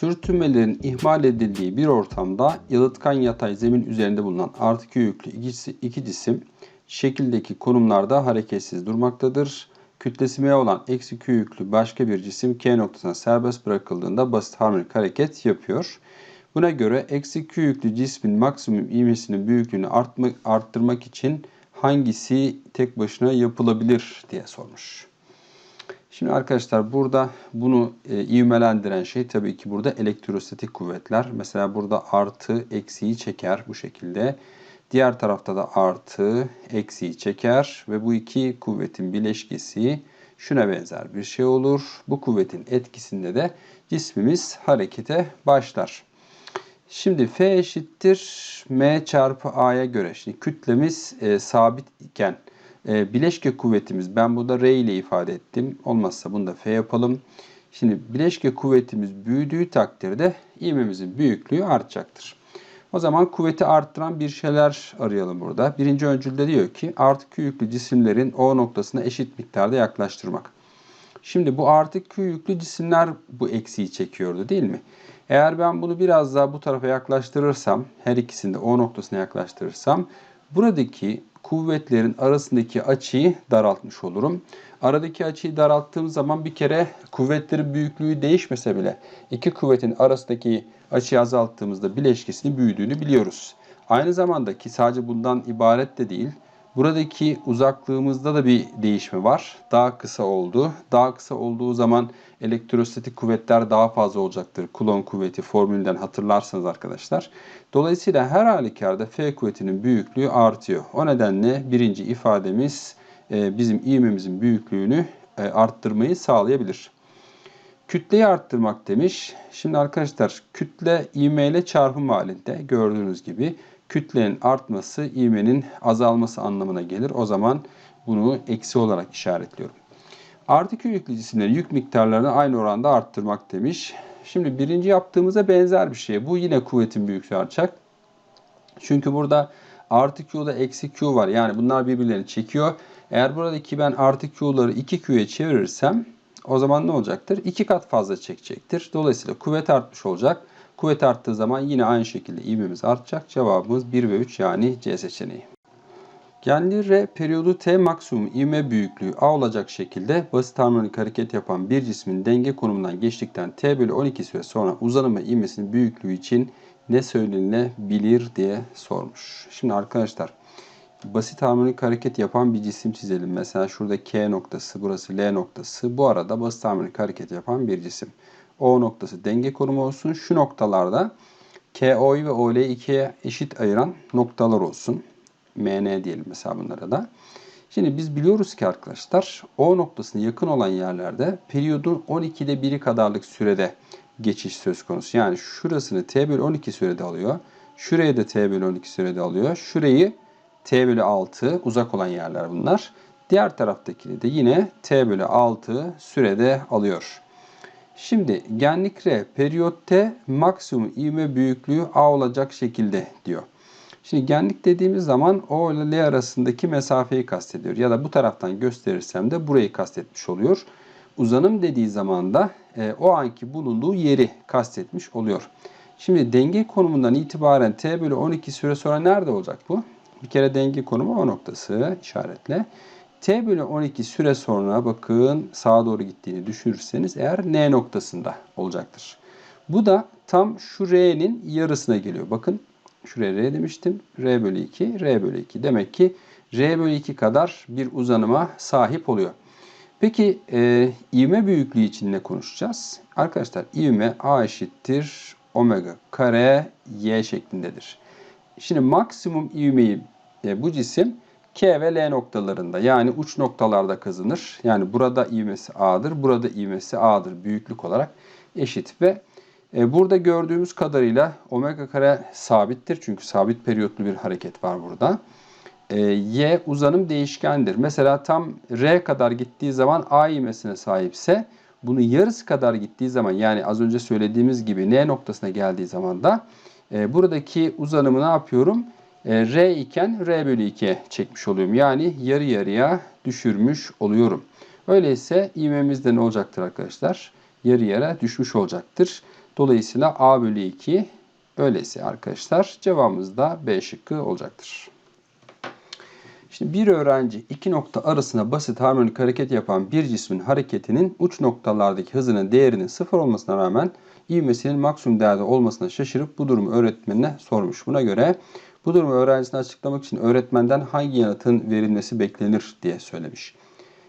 Sürtünmelerin ihmal edildiği bir ortamda yalıtkan yatay zemin üzerinde bulunan artı Q yüklü iki, cisim şekildeki konumlarda hareketsiz durmaktadır. Kütlesi M olan eksi Q yüklü başka bir cisim K noktasına serbest bırakıldığında basit harmonik hareket yapıyor. Buna göre eksi Q yüklü cismin maksimum ivmesinin büyüklüğünü arttırmak için hangisi tek başına yapılabilir diye sormuş. Şimdi arkadaşlar burada bunu e, ivmelendiren şey tabii ki burada elektrostatik kuvvetler. Mesela burada artı eksiği çeker bu şekilde. Diğer tarafta da artı eksiği çeker ve bu iki kuvvetin bileşkesi şuna benzer bir şey olur. Bu kuvvetin etkisinde de cismimiz harekete başlar. Şimdi F eşittir M çarpı A'ya göre. Şimdi kütlemiz e, sabit iken e, bileşke kuvvetimiz ben burada R ile ifade ettim. Olmazsa bunu da F yapalım. Şimdi bileşke kuvvetimiz büyüdüğü takdirde ivmemizin büyüklüğü artacaktır. O zaman kuvveti arttıran bir şeyler arayalım burada. Birinci öncülde diyor ki artı Q yüklü cisimlerin O noktasına eşit miktarda yaklaştırmak. Şimdi bu artı Q yüklü cisimler bu eksiği çekiyordu değil mi? Eğer ben bunu biraz daha bu tarafa yaklaştırırsam, her ikisini de O noktasına yaklaştırırsam, buradaki kuvvetlerin arasındaki açıyı daraltmış olurum. Aradaki açıyı daralttığım zaman bir kere kuvvetlerin büyüklüğü değişmese bile iki kuvvetin arasındaki açıyı azalttığımızda bileşkesinin büyüdüğünü biliyoruz. Aynı zamanda ki sadece bundan ibaret de değil, buradaki uzaklığımızda da bir değişme var. Daha kısa oldu. Daha kısa olduğu zaman elektrostatik kuvvetler daha fazla olacaktır. Coulomb kuvveti formülünden hatırlarsanız arkadaşlar. Dolayısıyla her halükarda F kuvvetinin büyüklüğü artıyor. O nedenle birinci ifademiz e, bizim ivmemizin büyüklüğünü e, arttırmayı sağlayabilir. Kütleyi arttırmak demiş. Şimdi arkadaşlar kütle ivme ile çarpım halinde gördüğünüz gibi kütlenin artması ivmenin azalması anlamına gelir. O zaman bunu eksi olarak işaretliyorum. Artı Q yüklü cisimlerin yük miktarlarını aynı oranda arttırmak demiş. Şimdi birinci yaptığımıza benzer bir şey. Bu yine kuvvetin büyüklüğü artacak. Çünkü burada artı Q'da eksi Q var. Yani bunlar birbirlerini çekiyor. Eğer buradaki ben artı Q'ları 2Q'ye çevirirsem o zaman ne olacaktır? 2 kat fazla çekecektir. Dolayısıyla kuvvet artmış olacak. Kuvvet arttığı zaman yine aynı şekilde ivmemiz artacak. Cevabımız 1 ve 3 yani C seçeneği. Genli R periyodu T maksimum ivme büyüklüğü A olacak şekilde basit harmonik hareket yapan bir cismin denge konumundan geçtikten T bölü 12 süre sonra uzanım ve ivmesinin büyüklüğü için ne söylenilebilir diye sormuş. Şimdi arkadaşlar basit harmonik hareket yapan bir cisim çizelim. Mesela şurada K noktası, burası L noktası. Bu arada basit harmonik hareket yapan bir cisim. O noktası denge konumu olsun. Şu noktalarda KO'yu ve OL'yi ikiye eşit ayıran noktalar olsun. MN diyelim mesela bunlara da. Şimdi biz biliyoruz ki arkadaşlar O noktasına yakın olan yerlerde periyodun 12'de 1'i kadarlık sürede geçiş söz konusu. Yani şurasını T bölü 12 sürede alıyor. Şurayı da T bölü 12 sürede alıyor. Şurayı T bölü 6 uzak olan yerler bunlar. Diğer taraftakini de yine T bölü 6 sürede alıyor. Şimdi genlik R periyot T maksimum ivme büyüklüğü A olacak şekilde diyor. Şimdi genlik dediğimiz zaman O ile L arasındaki mesafeyi kastediyor. Ya da bu taraftan gösterirsem de burayı kastetmiş oluyor. Uzanım dediği zaman da e, o anki bulunduğu yeri kastetmiş oluyor. Şimdi denge konumundan itibaren T bölü 12 süre sonra nerede olacak bu? Bir kere denge konumu O noktası işaretle. T bölü 12 süre sonra bakın sağa doğru gittiğini düşünürseniz eğer N noktasında olacaktır. Bu da tam şu R'nin yarısına geliyor. Bakın şuraya R demiştim. R bölü 2, R bölü 2. Demek ki R bölü 2 kadar bir uzanıma sahip oluyor. Peki e, ivme büyüklüğü için ne konuşacağız? Arkadaşlar ivme A eşittir omega kare y şeklindedir. Şimdi maksimum ivmeyi e, bu cisim K ve L noktalarında yani uç noktalarda kazanır. Yani burada ivmesi A'dır, burada ivmesi A'dır büyüklük olarak eşit ve e, burada gördüğümüz kadarıyla omega kare sabittir. Çünkü sabit periyotlu bir hareket var burada. E, y uzanım değişkendir. Mesela tam R kadar gittiği zaman A ivmesine sahipse bunun yarısı kadar gittiği zaman yani az önce söylediğimiz gibi N noktasına geldiği zaman da e, buradaki uzanımı ne yapıyorum? E, R iken R bölü 2'ye çekmiş oluyorum. Yani yarı yarıya düşürmüş oluyorum. Öyleyse ivmemiz de ne olacaktır arkadaşlar? Yarı yarıya düşmüş olacaktır. Dolayısıyla A bölü 2 öyleyse arkadaşlar cevabımız da B şıkkı olacaktır. Şimdi bir öğrenci iki nokta arasında basit harmonik hareket yapan bir cismin hareketinin uç noktalardaki hızının değerinin sıfır olmasına rağmen ivmesinin maksimum değerde olmasına şaşırıp bu durumu öğretmenine sormuş. Buna göre bu durumu öğrencisine açıklamak için öğretmenden hangi yanıtın verilmesi beklenir diye söylemiş.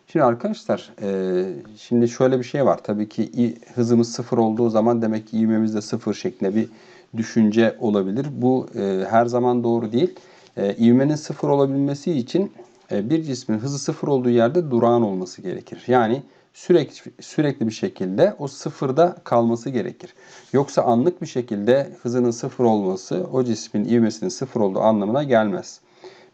Şimdi arkadaşlar e, şimdi şöyle bir şey var. Tabii ki hızımız sıfır olduğu zaman demek ki ivmemiz de sıfır şeklinde bir düşünce olabilir. Bu e, her zaman doğru değil. E, ivmenin sıfır olabilmesi için e, bir cismin hızı sıfır olduğu yerde durağan olması gerekir. Yani sürekli sürekli bir şekilde o sıfırda kalması gerekir. Yoksa anlık bir şekilde hızının sıfır olması o cismin ivmesinin sıfır olduğu anlamına gelmez.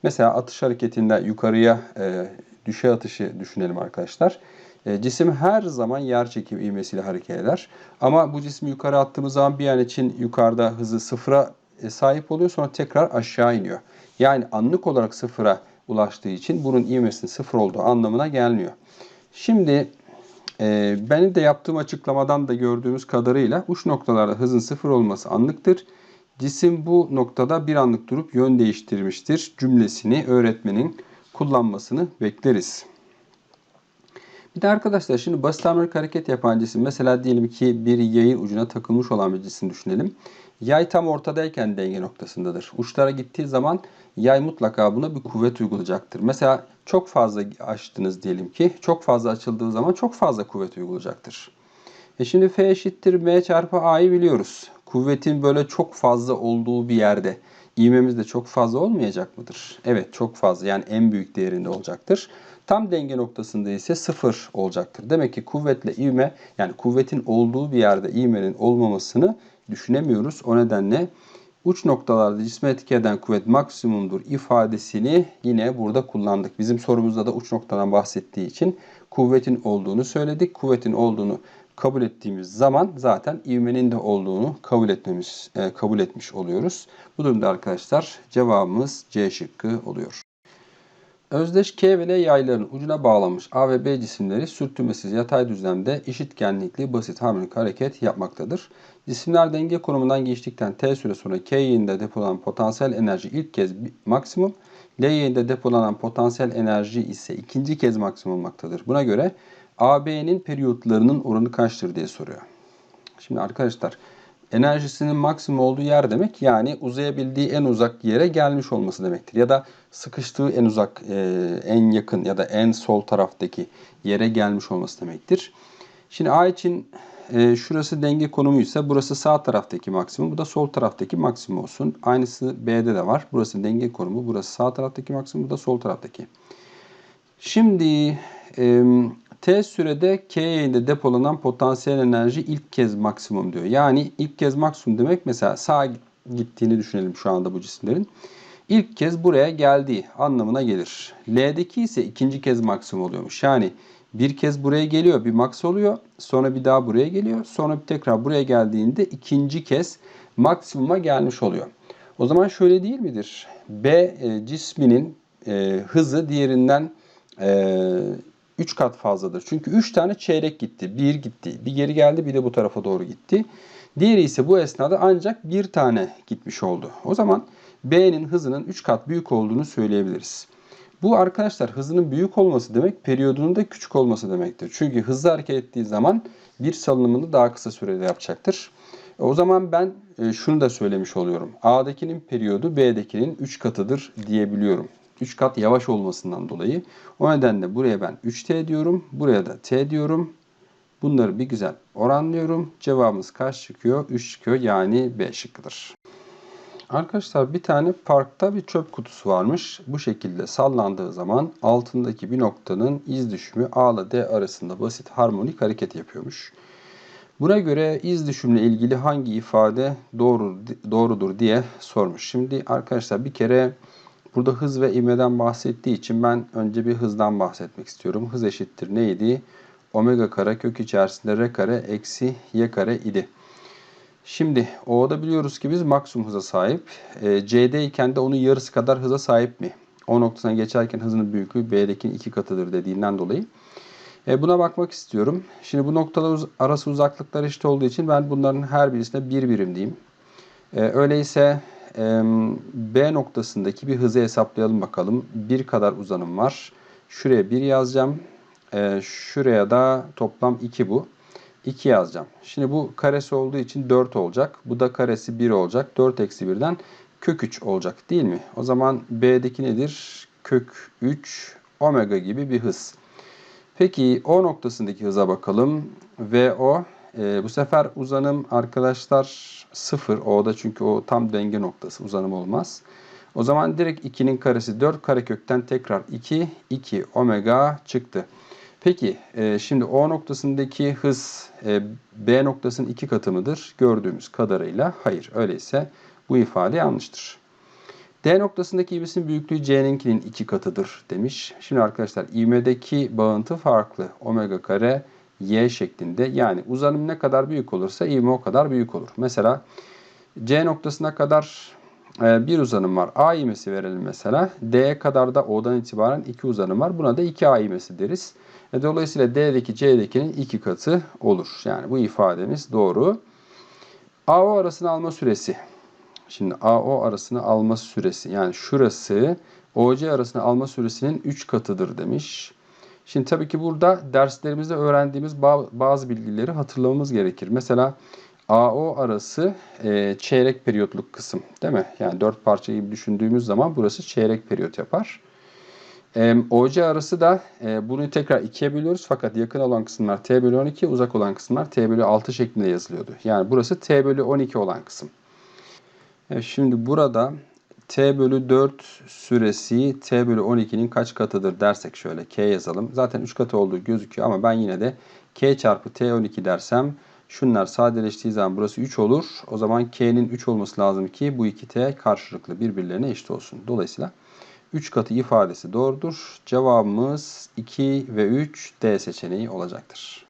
Mesela atış hareketinde yukarıya e, düşe atışı düşünelim arkadaşlar. E, cisim her zaman yer çekimi ivmesiyle hareket eder. Ama bu cismi yukarı attığımız zaman bir an için yukarıda hızı sıfıra e, sahip oluyor sonra tekrar aşağı iniyor. Yani anlık olarak sıfıra ulaştığı için bunun ivmesinin sıfır olduğu anlamına gelmiyor. Şimdi e, benim de yaptığım açıklamadan da gördüğümüz kadarıyla uç noktalarda hızın sıfır olması anlıktır. Cisim bu noktada bir anlık durup yön değiştirmiştir cümlesini öğretmenin kullanmasını bekleriz. Bir de arkadaşlar şimdi basit harmonik hareket yapan cisim mesela diyelim ki bir yayın ucuna takılmış olan bir cisim düşünelim. Yay tam ortadayken denge noktasındadır. Uçlara gittiği zaman yay mutlaka buna bir kuvvet uygulayacaktır. Mesela çok fazla açtınız diyelim ki. Çok fazla açıldığı zaman çok fazla kuvvet uygulayacaktır. E şimdi F eşittir M çarpı A'yı biliyoruz. Kuvvetin böyle çok fazla olduğu bir yerde ivmemiz de çok fazla olmayacak mıdır? Evet çok fazla yani en büyük değerinde olacaktır. Tam denge noktasında ise sıfır olacaktır. Demek ki kuvvetle ivme yani kuvvetin olduğu bir yerde ivmenin olmamasını düşünemiyoruz. O nedenle uç noktalarda cisme etki eden kuvvet maksimumdur ifadesini yine burada kullandık. Bizim sorumuzda da uç noktadan bahsettiği için kuvvetin olduğunu söyledik. Kuvvetin olduğunu kabul ettiğimiz zaman zaten ivmenin de olduğunu kabul etmemiz e, kabul etmiş oluyoruz. Bu durumda arkadaşlar cevabımız C şıkkı oluyor. Özdeş K ve L yayların ucuna bağlanmış A ve B cisimleri sürtünmesiz yatay düzlemde eşit genlikli basit harmonik hareket yapmaktadır. Cisimler denge konumundan geçtikten T süre sonra K yayında depolanan potansiyel enerji ilk kez maksimum, L yayında depolanan potansiyel enerji ise ikinci kez maksimum olmaktadır. Buna göre AB'nin periyotlarının oranı kaçtır diye soruyor. Şimdi arkadaşlar enerjisinin maksimum olduğu yer demek yani uzayabildiği en uzak yere gelmiş olması demektir. Ya da sıkıştığı en uzak, e, en yakın ya da en sol taraftaki yere gelmiş olması demektir. Şimdi A için e, şurası denge konumuysa burası sağ taraftaki maksimum, bu da sol taraftaki maksimum olsun. Aynısı B'de de var. Burası denge konumu, burası sağ taraftaki maksimum, bu da sol taraftaki. Şimdi e, T sürede K yayında depolanan potansiyel enerji ilk kez maksimum diyor. Yani ilk kez maksimum demek mesela sağa gittiğini düşünelim şu anda bu cisimlerin. İlk kez buraya geldiği anlamına gelir. L'deki ise ikinci kez maksimum oluyormuş. Yani bir kez buraya geliyor bir max oluyor. Sonra bir daha buraya geliyor. Sonra bir tekrar buraya geldiğinde ikinci kez maksimuma gelmiş oluyor. O zaman şöyle değil midir? B e, cisminin e, hızı diğerinden e, 3 kat fazladır. Çünkü 3 tane çeyrek gitti. Bir gitti. Bir geri geldi bir de bu tarafa doğru gitti. Diğeri ise bu esnada ancak bir tane gitmiş oldu. O zaman B'nin hızının 3 kat büyük olduğunu söyleyebiliriz. Bu arkadaşlar hızının büyük olması demek periyodunun da küçük olması demektir. Çünkü hızlı hareket ettiği zaman bir salınımını daha kısa sürede yapacaktır. O zaman ben e, şunu da söylemiş oluyorum. A'dakinin periyodu B'dekinin 3 katıdır diyebiliyorum. 3 kat yavaş olmasından dolayı. O nedenle buraya ben 3T diyorum. Buraya da T diyorum. Bunları bir güzel oranlıyorum. Cevabımız kaç çıkıyor? 3 çıkıyor. Yani B şıkkıdır. Arkadaşlar bir tane parkta bir çöp kutusu varmış. Bu şekilde sallandığı zaman altındaki bir noktanın iz düşümü A ile D arasında basit harmonik hareket yapıyormuş. Buna göre iz düşümle ilgili hangi ifade doğru, doğrudur diye sormuş. Şimdi arkadaşlar bir kere burada hız ve ivmeden bahsettiği için ben önce bir hızdan bahsetmek istiyorum. Hız eşittir neydi? Omega kare kök içerisinde r kare eksi y kare idi. Şimdi O'da biliyoruz ki biz maksimum hıza sahip. E, C'de iken de onun yarısı kadar hıza sahip mi? O noktasına geçerken hızının büyüklüğü B'dekinin iki katıdır dediğinden dolayı. E, buna bakmak istiyorum. Şimdi bu noktalar uz- arası uzaklıklar eşit olduğu için ben bunların her birisine bir birim diyeyim. E, öyleyse e, B noktasındaki bir hızı hesaplayalım bakalım. Bir kadar uzanım var. Şuraya 1 yazacağım. E, şuraya da toplam 2 bu. 2 yazacağım. Şimdi bu karesi olduğu için 4 olacak. Bu da karesi 1 olacak. 4 eksi 1'den kök 3 olacak değil mi? O zaman B'deki nedir? Kök 3 omega gibi bir hız. Peki O noktasındaki hıza bakalım. VO e, bu sefer uzanım arkadaşlar 0. O'da çünkü o tam denge noktası uzanım olmaz. O zaman direkt 2'nin karesi 4 karekökten tekrar 2 2 omega çıktı. Peki e, şimdi O noktasındaki hız e, B noktasının iki katı mıdır? Gördüğümüz kadarıyla hayır. Öyleyse bu ifade yanlıştır. D noktasındaki ivmesin büyüklüğü C'ninkinin iki katıdır demiş. Şimdi arkadaşlar ivmedeki bağıntı farklı. Omega kare Y şeklinde. Yani uzanım ne kadar büyük olursa ivme o kadar büyük olur. Mesela C noktasına kadar bir uzanım var. A ivmesi verelim mesela. D'ye kadar da O'dan itibaren iki uzanım var. Buna da 2A ivmesi deriz. E, dolayısıyla D'deki C'dekinin iki katı olur. Yani bu ifademiz doğru. AO arasını alma süresi. Şimdi AO arasını alma süresi yani şurası OC arasını alma süresinin 3 katıdır demiş. Şimdi tabii ki burada derslerimizde öğrendiğimiz ba- bazı bilgileri hatırlamamız gerekir. Mesela AO arası e, çeyrek periyotluk kısım değil mi? Yani 4 parça gibi düşündüğümüz zaman burası çeyrek periyot yapar. E, OC arası da e, bunu tekrar ikiye bölüyoruz fakat yakın olan kısımlar T bölü 12, uzak olan kısımlar T bölü 6 şeklinde yazılıyordu. Yani burası T bölü 12 olan kısım. Evet, şimdi burada t bölü 4 süresi t bölü 12'nin kaç katıdır dersek şöyle k yazalım. Zaten 3 katı olduğu gözüküyor ama ben yine de k çarpı t12 dersem şunlar sadeleştiği zaman burası 3 olur. O zaman k'nin 3 olması lazım ki bu iki t karşılıklı birbirlerine eşit olsun. Dolayısıyla 3 katı ifadesi doğrudur. Cevabımız 2 ve 3 D seçeneği olacaktır.